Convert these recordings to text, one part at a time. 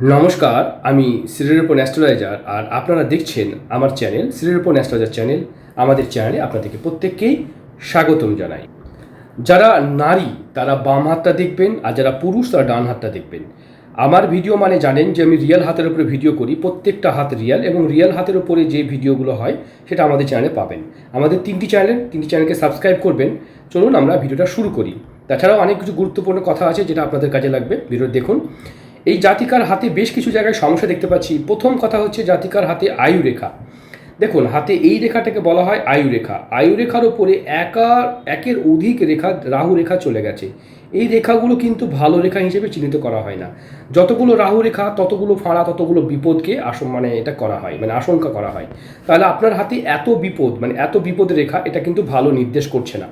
নমস্কার, আমি শ্রীরূপন অ্যাস্ট্রোলজার আর আপনারা দেখছেন আমার চ্যানেল শ্রীরূপন অ্যাস্ট্রোলজার চ্যানেল। আমাদের চ্যানেলে আপনাদেরকে প্রত্যেককেই স্বাগতম জানাই। যারা নারী, তারা বাম হাতটা দেখবেন আর যারা পুরুষ, তারা ডান হাতটা দেখবেন। আমার ভিডিও মানে জানেন যে আমি রিয়েল হাতের উপরে ভিডিও করি, প্রত্যেকটা হাত রিয়েল এবং রিয়েল হাতের উপরে যে ভিডিওগুলো হয়, সেটা আমাদের চ্যানেলে পাবেন। আমাদের তিনটি চ্যানেল, তিনটি চ্যানেলকে সাবস্ক্রাইব করবেন। চলুন আমরা ভিডিওটা শুরু করি। তাছাড়াও অনেক কিছু গুরুত্বপূর্ণ কথা আছে যেটা আপনাদের কাজে লাগবে। ভিডিও দেখুন। এই জাতিকার হাতে বেশ কিছু জায়গায় সমস্যা দেখতে পাচ্ছি। প্রথম কথা হচ্ছে জাতিকার হাতে আয়ু রেখা। দেখুন, হাতে এই রেখাটাকে বলা হয় আয়ু রেখা। আয়ু রেখার ওপরে একা একের অধিক রেখা, রাহু রেখা চলে গেছে। এই রেখাগুলো কিন্তু ভালো রেখা হিসেবে চিহ্নিত করা হয় না। যতগুলো রাহু রেখা, ততগুলো ফাঁড়া, ততগুলো বিপদকে আসন মানে এটা করা হয় মানে আশঙ্কা করা হয়। তাহলে আপনার হাতে এত বিপদ মানে এত বিপদ রেখা, এটা কিন্তু ভালো নির্দেশ করছে না।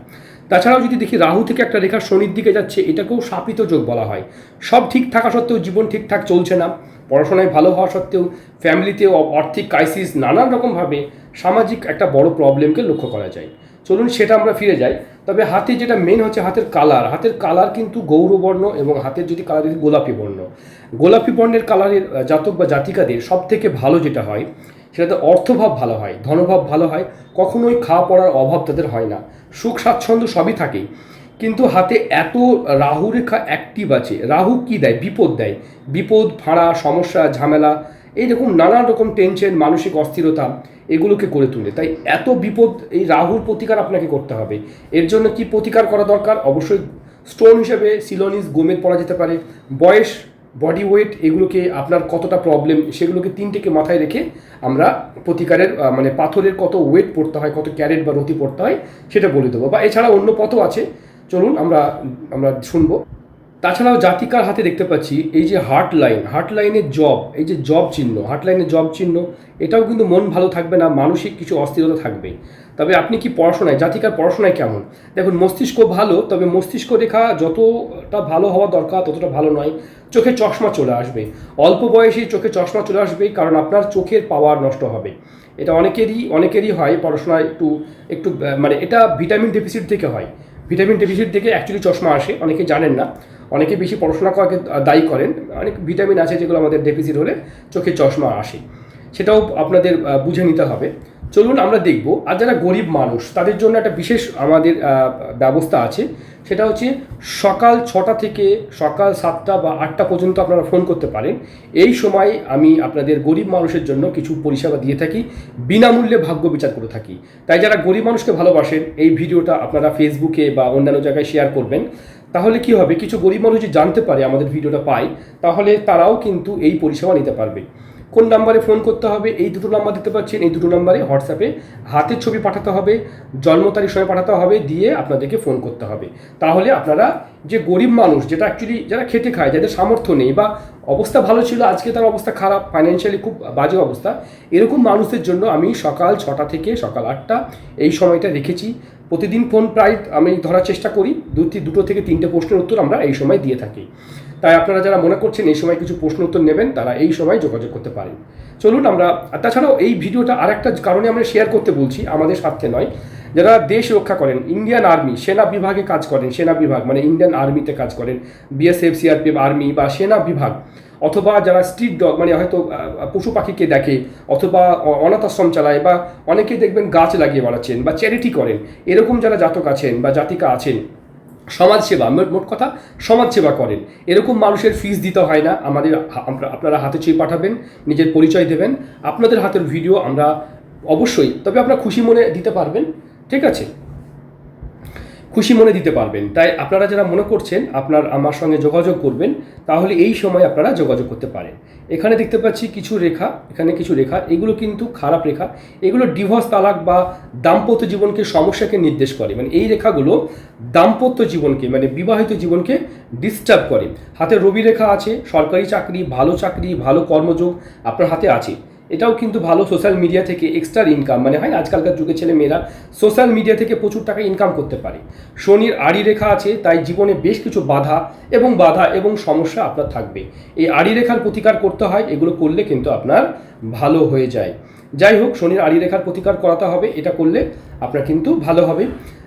তাছাড়াও যদি দেখি রাহু থেকে একটা রেখা শনির দিকে যাচ্ছে, এটাকেও শাপিত যোগ বলা হয়। সব ঠিক থাকা সত্ত্বেও জীবন ঠিকঠাক চলছে না। পড়াশোনায় ভালো হওয়া সত্ত্বেও ফ্যামিলিতে আর্থিক ক্রাইসিস নানান রকমভাবে সামাজিক একটা বড় প্রবলেমকে লক্ষ্য করা যায়। চলুন সেটা আমরা ফিরে যাই। তবে হাতে যেটা মেন হচ্ছে হাতের কালার হাতের কালার কিন্তু গৌরবর্ণ এবং হাতের যদি কালার যদি গোলাপি বর্ণ। গোলাপি বর্ণের কালারের জাতক বা জাতিকাদের সব থেকে ভালো যেটা হয় সেটাতে অর্থভাব ভালো হয়, ধনভাব ভালো হয়, কখনোই খাওয়া পড়ার অভাব তাদের হয় না। সুখ, স্বাচ্ছন্দ্য সবই থাকে। কিন্তু হাতে এত রাহু রেখা অ্যাক্টিভ আছে, রাহু কি দেয়? বিপদ দেয়। বিপদ ফাঁড়া সমস্যা, ঝামেলা, এইরকম নানান রকম টেনশন মানসিক অস্থিরতা এগুলোকে করে তোলে। তাই এত বিপদ, এই রাহুর প্রতিকার আপনাকে করতে হবে। এর জন্য কি প্রতিকার করা দরকার? অবশ্যই স্টোন হিসেবে সিলোনিস গোমেদ পড়া যেতে পারে। বয়স বডি ওয়েট এগুলোকে আপনার কতটা প্রবলেম সেগুলোকে তিনটিকে মাথায় রেখে আমরা প্রতিকারের মানে পাথরের কত ওয়েট পড়তে হয়, কত ক্যারেট বা রতি পড়তে হয়, সেটা বলে দেবো। বা এছাড়া অন্য পথও আছে। চলুন আমরা আমরা শুনব। তাছাড়াও জাতিকার হাতে দেখতে পাচ্ছি, এই যে হার্ট লাইন হার্ট লাইনের জব এই যে জব চিহ্ন হার্ট লাইনের জব চিহ্ন, এটাও কিন্তু মন ভালো থাকবে না, মানসিক কিছু অস্থিরতা থাকবে তবে আপনি কি পড়াশোনায়, জাতিকার পড়াশোনায় কেমন? দেখুন, মস্তিষ্ক ভালো, তবে মস্তিষ্ক রেখা যতটা ভালো হওয়া দরকার, ততটা ভালো নয়। চোখে চশমা চলে আসবে। অল্প বয়সে চোখে চশমা চলে আসবে, কারণ আপনার চোখের পাওয়ার নষ্ট হবে। এটা অনেকেরই অনেকেরই হয়, পড়াশোনায় একটু একটু মানে এটা ভিটামিন ডেফিসিট থেকে হয়। ভিটামিন ডেফিসিট থেকে অ্যাকচুয়ালি চশমা আসে, অনেকে জানেন না। অনেকে বেশি পড়াশোনা করাকে দায়ী করেন। অনেক ভিটামিন আছে যেগুলো আমাদের ডেফিসিট হলে চোখে চশমা আসে। সেটাও আপনাদের বুঝে নিতে হবে। চলুন আমরা দেখব, আর যারা গরিব মানুষ, তাদের জন্য একটা বিশেষ আমাদের ব্যবস্থা আছে। সেটা হচ্ছে সকাল ছটা থেকে সকাল সাতটা বা আটটা পর্যন্ত আপনারা ফোন করতে পারেন। এই সময় আমি আপনাদের গরিব মানুষের জন্য কিছু পরিষেবা দিয়ে থাকি, বিনামূল্যে ভাগ্য বিচার করে থাকি। তাই যারা গরিব মানুষকে ভালোবাসেন, এই ভিডিওটা আপনারা ফেসবুকে বা অন্যান্য জায়গায় শেয়ার করবেন। তাহলে কি হবে, কিছু গরিব মানুষ যদি জানতে পারে আমাদের ভিডিওটা পায়, তাহলে তারাও কিন্তু এই পরিষেবা নিতে পারবে। কোন নাম্বারে ফোন করতে হবে, এই দুটো নাম্বার দিতে পারছেন এই দুটো নাম্বারে হোয়াটসঅ্যাপে হাতের ছবি পাঠাতে হবে, জন্ম তারিখ সময় পাঠাতে হবে, দিয়ে আপনাদেরকে ফোন করতে হবে। তাহলে আপনারা যে গরিব মানুষ, যেটা অ্যাকচুয়ালি যারা খেতে খায়, যাদের সামর্থ্য নেই বা অবস্থা ভালো ছিল, আজকে তার অবস্থা খারাপ ফাইন্যান্সিয়ালি খুব বাজে অবস্থা, এরকম মানুষদের জন্য আমি সকাল ছটা থেকে সকাল আটটা এই সময়টা রেখেছি। প্রতিদিন ফোন প্রায় আমি ধরার চেষ্টা করি দুটি দুটো থেকে তিনটে প্রশ্নের উত্তর আমরা এই সময় দিয়ে থাকি। তাই আপনারা যারা মনে করছেন এই সময় কিছু প্রশ্ন উত্তর নেবেন, তারা এই সময় যোগাযোগ করতে পারেন। চলুন আমরা তাছাড়াও এই ভিডিওটা আরেকটা কারণে আমরা শেয়ার করতে বলছি, আমাদের স্বার্থে নয়। যারা দেশ রক্ষা করেন ইন্ডিয়ান আর্মি সেনা বিভাগে কাজ করেন, সেনা বিভাগ মানে ইন্ডিয়ান আর্মিতে কাজ করেন বিএসএফ সিআরপিএফ আর্মি বা সেনা বিভাগ, অথবা যারা স্ট্রিট ডগ মানে হয়তো পশু পাখিকে দেখে, অথবা অ- অনাথ আশ্রম চালায় বা অনেকে দেখবেন গাছ লাগিয়ে বাড়াচ্ছেন বা চ্যারিটি করেন, এরকম যারা জাতক আছেন বা জাতিকা আছেন সমাজসেবা, মোট কথা সমাজসেবা করেন। এরকম মানুষের ফিস দিতে হয় না। আমাদের আপনারা হাতে চেয়ে পাঠাবেন, নিজের পরিচয় দেবেন। আপনাদের হাতের ভিডিও আমরা অবশ্যই, তবে আপনারা খুশি মনে দিতে পারবেন। ঠিক আছে? খুশি মনে দিতে পারবেন। তাই আপনারা যারা মনে করছেন আপনার আমার সঙ্গে যোগাযোগ করবেন, তাহলে এই সময় আপনারা যোগাযোগ করতে পারেন। এখানে দেখতে পাচ্ছি কিছু রেখা, এখানে কিছু রেখা, এগুলো কিন্তু খারাপ রেখা। এগুলো ডিভোর্স তালাক বা দাম্পত্য জীবনকে সমস্যাকে নির্দেশ করে। মানে এই রেখাগুলো দাম্পত্য জীবনকে মানে বিবাহিত জীবনকে ডিস্টার্ব করে। হাতে রবি রেখা আছে, সরকারি চাকরি, ভালো চাকরি, ভালো কর্মযোগ আপনার হাতে আছে। এটাও কিন্তু ভালো সোশ্যাল মিডিয়া থেকে এক্সট্রা ইনকাম মানে হয় আজকালকার যুগে ছেলে মেয়েরা সোশ্যাল মিডিয়া থেকে প্রচুর টাকা ইনকাম করতে পারে। শনির আড়ি রেখা আছে, তাই জীবনে বেশ কিছু বাধা এবং বাধা এবং সমস্যা আপনার থাকবে। এই আড়ি রেখার প্রতিকার করতে হয়, এগুলো করলে কিন্তু আপনার ভালো হয়ে যায়। যাই হোক, শনির আড়ি রেখার প্রতিকার করাতে হবে, এটা করলে আপনার কিন্তু ভালো হবে।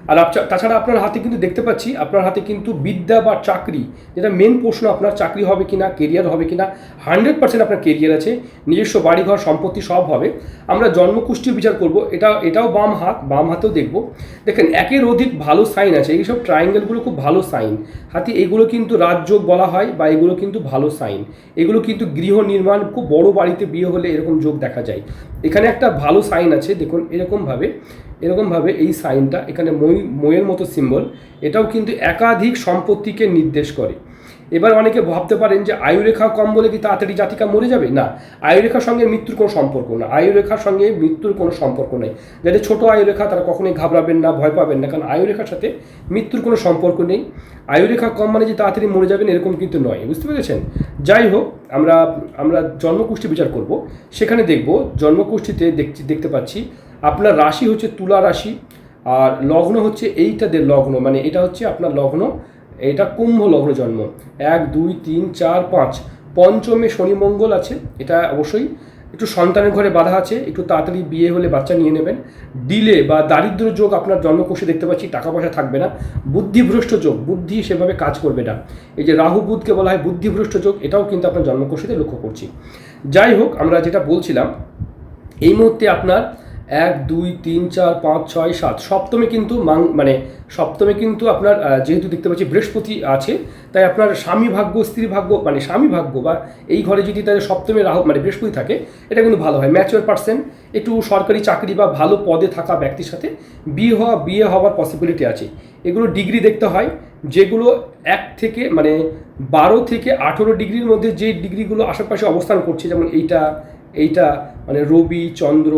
আর তাছাড়া আপনার হাতে কিন্তু দেখতে পাচ্ছি, আপনার হাতে কিন্তু বিদ্যা বা চাকরি, যেটা মেন প্রশ্ন, আপনার চাকরি হবে কিনা কেরিয়ার হবে কিনা হান্ড্রেড পার্সেন্ট আপনার কেরিয়ার আছে, নিজস্ব বাড়িঘর, সম্পত্তি সব হবে। আমরা জন্মকুষ্ঠীর বিচার করব, এটা, এটাও বাম হাত, বাম হাতেও দেখব। দেখেন, একের অধিক ভালো সাইন আছে, এইসব ট্রায়াঙ্গেলগুলো খুব ভালো সাইন হাতে এগুলো কিন্তু রাজযোগ বলা হয় বা এগুলো কিন্তু ভালো সাইন এগুলো কিন্তু গৃহ নির্মাণ, খুব বড় বাড়িতে বিয়ে হলে এরকম যোগ দেখা যায়। এখানে একটা ভালো সাইন আছে, দেখুন, এরকমভাবে। এরকমভাবে এই সাইনটা এখানে মই ময়ের মতো সিম্বল এটাও কিন্তু একাধিক সম্পত্তিকে নির্দেশ করে। এবার অনেকে ভাবতে পারেন যে আয়ুরেখা কম বলে কি তাড়াতাড়ি জাতিকা মরে যাবে? না, আয়ুরেখার সঙ্গে মৃত্যুর কোনো সম্পর্ক না। আয়ুরেখার সঙ্গে মৃত্যুর কোনো সম্পর্ক নেই। যাদের ছোট আয়ুরেখা তারা কখনোই ঘাবড়াবেন না, ভয় পাবেন না, কারণ আয়ুরেখার সাথে মৃত্যুর কোনো সম্পর্ক নেই। আয়ুরেখা কম মানে যে তাড়াতাড়ি মরে যাবেন এরকম কিন্তু নয়, বুঝতে পেরেছেন? যাই হোক, আমরা আমরা জন্মকুষ্ঠী বিচার করব। সেখানে দেখব জন্মকুষ্ঠীতে দেখছি, দেখতে পাচ্ছি আপনার রাশি হচ্ছে তুলা রাশি, আর লগ্ন হচ্ছে এইটাদের লগ্ন মানে এটা হচ্ছে আপনার লগ্ন, এটা কুম্ভ লগ্ন জন্ম। এক, দুই, তিন, চার, পাঁচ। পঞ্চমে শনি মঙ্গল আছে, এটা অবশ্যই। একটু সন্তানের ঘরে বাধা আছে, একটু তাড়াতাড়ি বিয়ে হলে বাচ্চা নিয়ে নেবেন। ডিলে বা দারিদ্র যোগ আপনার জন্মকোষে দেখতে পাচ্ছি টাকা পয়সা থাকবে না। বুদ্ধিভ্রষ্ট যোগ, বুদ্ধি সেভাবে কাজ করবে না। এই যে রাহু বুধকে বলা হয় বুদ্ধিভ্রষ্ট যোগ, এটাও কিন্তু আপনার জন্মকোষেতে লক্ষ্য করছি। যাই হোক, আমরা যেটা বলছিলাম, এই মুহূর্তে আপনার এক, দুই, তিন, চার, পাঁচ, ছয়, সাত। সপ্তমে কিন্তু মাং মানে সপ্তমে কিন্তু আপনার যেহেতু দেখতে পাচ্ছি বৃহস্পতি আছে, তাই আপনার স্বামী ভাগ্য, স্ত্রী ভাগ্য মানে স্বামী ভাগ্য বা এই ঘরে যদি তাদের সপ্তমে রাহু মানে বৃহস্পতি থাকে, এটা কিন্তু ভালো হয়। ম্যাচুয়ার পার্সেন্ট একটু সরকারি চাকরি বা ভালো পদে থাকা ব্যক্তির সাথে বিয়ে হওয়া, বিয়ে হওয়ার পসিবিলিটি আছে। এগুলো ডিগ্রি দেখতে হয়, যেগুলো এক থেকে মানে বারো থেকে আঠেরো ডিগ্রির মধ্যে যে ডিগ্রিগুলো আশেপাশে অবস্থান করছে, যেমন এইটা এইটা মানে রবি, চন্দ্র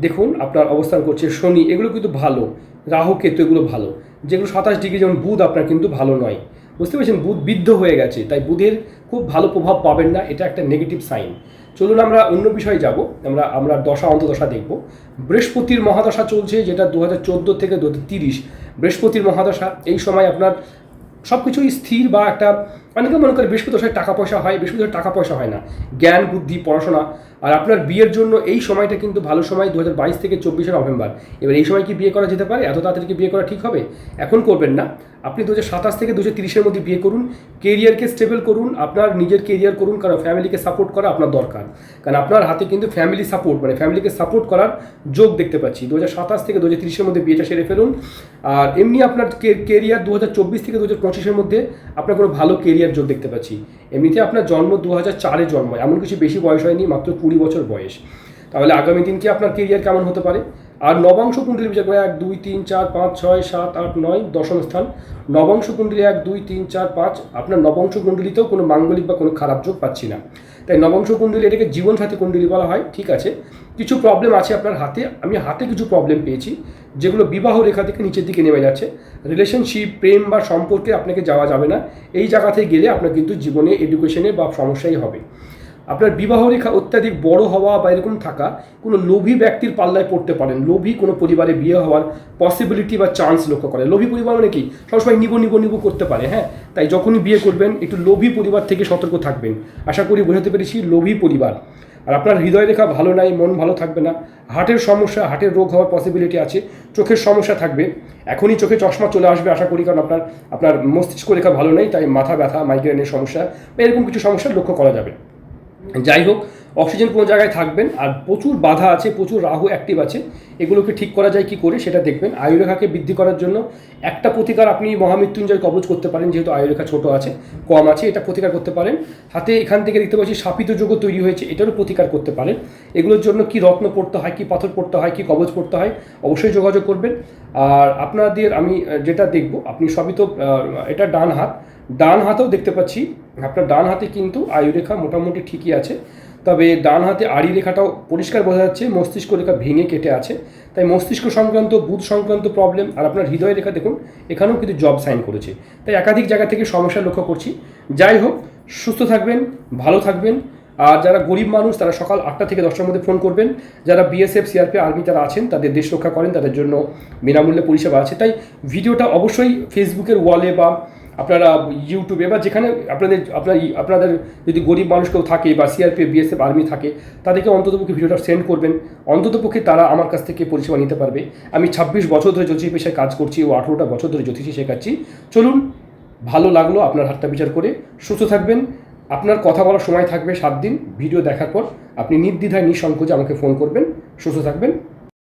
দেখুন, আপনার অবস্থান করছে শনি, এগুলো কিন্তু ভালো। রাহু কেতু, এগুলো ভালো। যেগুলো সাতাশ ডিগ্রি, যেমন বুধ, আপনার কিন্তু ভালো নয়। বুঝতে পেরেছেন? বুধ বিদ্ধ হয়ে গেছে, তাই বুধের খুব ভালো প্রভাব পাবেন না, এটা একটা নেগেটিভ সাইন চলুন আমরা অন্য বিষয়ে যাব। আমরা আমরা দশা, অন্তদশা দেখব। বৃহস্পতির মহাদশা চলছে, যেটা দু হাজার চোদ্দ থেকে দু হাজার তিরিশ। বৃহস্পতির মহাদশা, এই সময় আপনার সব কিছুই স্থির বা একটা, অনেকে মনে করে বৃহস্পতি দশায় টাকা পয়সা হয় বৃহস্পতি টাকা পয়সা হয় না। জ্ঞান, বুদ্ধি, পড়াশোনা আর আপনার বিয়ের জন্য এই সময়টা কিন্তু ভালো সময় দু বাইশ থেকে চব্বিশে নভেম্বর। এবার এই সময় কি বিয়ে করা যেতে পারে? এত তাড়াতাড়ি কি বিয়ে করা ঠিক হবে? এখন করবেন না। আপনি দু সাতাশ থেকে দু হাজার তিরিশের মধ্যে বিয়ে করুন, কেরিয়ারকে স্টেবল করুন, আপনার নিজের কেরিয়ার করুন, কারণ ফ্যামিলিকে সাপোর্ট করা আপনার দরকার। কারণ আপনার হাতে কিন্তু ফ্যামিলি সাপোর্ট মানে ফ্যামিলিকে সাপোর্ট করার যোগ দেখতে পাচ্ছি। দু সাতাশ থেকে দু হাজার তিরিশের মধ্যে বিয়েটা সেরে ফেলুন। আর এমনি আপনার কেরিয়ার দু হাজার চব্বিশ থেকে দু পঁচিশের মধ্যে আপনার কোনো ভালো কেরিয়ার যোগ দেখতে পাচ্ছি। এমনিতে আপনার জন্ম দু হাজার চারে জন্ম, এমন কিছু বেশি বয়স হয়নি, মাত্র কুড়ি বছর বয়স। তাহলে আগামী দিন কি আপনার কেরিয়ার কেমন হতে পারে? আর নবাংশ কুণ্ডলী বিচার করে এক, দুই, তিন, চার, পাঁচ, ছয়, সাত, আট, নয়, দশম স্থান। নবাংশ কুণ্ডলী এক, দুই, তিন, চার, পাঁচ, আপনার নবাংশ কুণ্ডলীতেও কোনো মাঙ্গলিক বা কোনো খারাপ যোগ পাচ্ছি না। তাই নবাংশ কুণ্ডলী এটাকে জীবনসাথী কুণ্ডলী বলা হয়, ঠিক আছে? কিছু প্রবলেম আছে আপনার হাতে, আমি হাতে কিছু প্রবলেম পেয়েছি। যেগুলো বিবাহ রেখা থেকে নিচের দিকে নেমে যাচ্ছে। রিলেশনশিপ প্রেম বা সম্পর্কে আপনাকে যাওয়া যাবে না। এই জায়গাতে গেলে আপনার কিন্তু জীবনে এডুকেশনে বা সমস্যাই হবে। আপনার বিবাহ রেখা অত্যাধিক বড় হওয়া বা এরকম থাকা কোনো লোভী ব্যক্তির পাল্লায় পড়তে পারেন। লোভী কোনো পরিবারে বিয়ে হওয়ার পসিবিলিটি বা চান্স লক্ষ্য করে। লোভী পরিবার মানে কি? সবসময় নিব নিব নিব করতে পারে হ্যাঁ? তাই যখনই বিয়ে করবেন, একটু লোভী পরিবার থেকে সতর্ক থাকবেন। আশা করি বোঝাতে পেরেছি, লোভী পরিবার। আর আপনার হৃদয় রেখা ভালো নাই, মন ভালো থাকবে না। হার্টের সমস্যা, হার্টের রোগ হওয়ার পসিবিলিটি আছে, চোখের সমস্যা থাকবে। এখনই চোখে চশমা চলে আসবে আশা করি, কারণ আপনার আপনার মস্তিষ্ক রেখা ভালো নেই, তাই মাথা ব্যথা মাইগ্রেনের সমস্যা বা এরকম কিছু সমস্যা লক্ষ্য করা যাবে। যাই হোক অক্সিজেন কোনো জায়গায় থাকবেন আর প্রচুর বাধা আছে, প্রচুর রাহু অ্যাক্টিভ আছে, এগুলোকে ঠিক করা যায় কি করে সেটা দেখবেন। আয়ুরেখাকে বৃদ্ধি করার জন্য একটা প্রতিকার আপনি মহামৃত্যুঞ্জয় কবচ করতে পারেন, যেহেতু আয়ুরেখা ছোট আছে, কম আছে, এটা প্রতিকার করতে পারেন। হাতে এখান থেকে দেখতে পাচ্ছি সাপিত যোগ তৈরি হয়েছে, এটারও প্রতিকার করতে পারেন। এগুলোর জন্য কি রত্ন পড়তে হয়, কি পাথর পড়তে হয়, কি কবচ পড়তে হয়, অবশ্যই যোগাযোগ করবেন। আর আপনাদের আমি যেটা দেখব, আপনি সবই তো এটা ডান হাত। ডান হাতেও দেখতে পাচ্ছি, আপনার ডান হাতে কিন্তু আয়ুরেখা মোটামুটি ঠিকই আছে। তবে ডান হাতে আড়ি রেখাটাও পরিষ্কার বোঝা যাচ্ছে, মস্তিষ্ক রেখা ভেঙে কেটে আছে। তাই মস্তিষ্ক সংক্রান্ত, বুধ সংক্রান্ত প্রবলেম আর আপনার হৃদয় রেখা দেখুন, এখানেও কিন্তু জব সাইন করেছে। তাই একাধিক জায়গা থেকে সমস্যা লক্ষ্য করছি। যাই হোক, সুস্থ থাকবেন, ভালো থাকবেন। আর যারা গরিব মানুষ, তারা সকাল আটটা থেকে দশটার মধ্যে ফোন করবেন। যারা বিএসএফ সিআরপি আর্মি তারা আছেন, তাদের দেশ রক্ষা করেন, তাদের জন্য বিনামূল্যে পরিষেবা আছে। তাই ভিডিওটা অবশ্যই ফেসবুকের ওয়ালে বা আপনারা ইউটিউবে বা যেখানে আপনাদের, আপনার আপনাদের যদি গরিব মানুষ কেউ থাকে বা সিআরপিএফ বিএসএফ আর্মি থাকে, তাদেরকে অন্ততপক্ষে ভিডিওটা সেন্ড করবেন। অন্ততপক্ষে তারা আমার কাছ থেকে পরিষেবা নিতে পারবে। আমি ছাব্বিশ বছর ধরে জ্যোতিষী পেশায় কাজ করছি ও আঠেরোটা বছর ধরে জ্যোতিষী শেখাচ্ছি। চলুন, ভালো লাগল আপনার হাতটা বিচার করে। সুস্থ থাকবেন। আপনার কথা বলার সময় থাকবে সাত দিন। ভিডিও দেখার পর আপনি নির্দ্বিধায়, নিঃসংকোচে আমাকে ফোন করবেন। সুস্থ থাকবেন।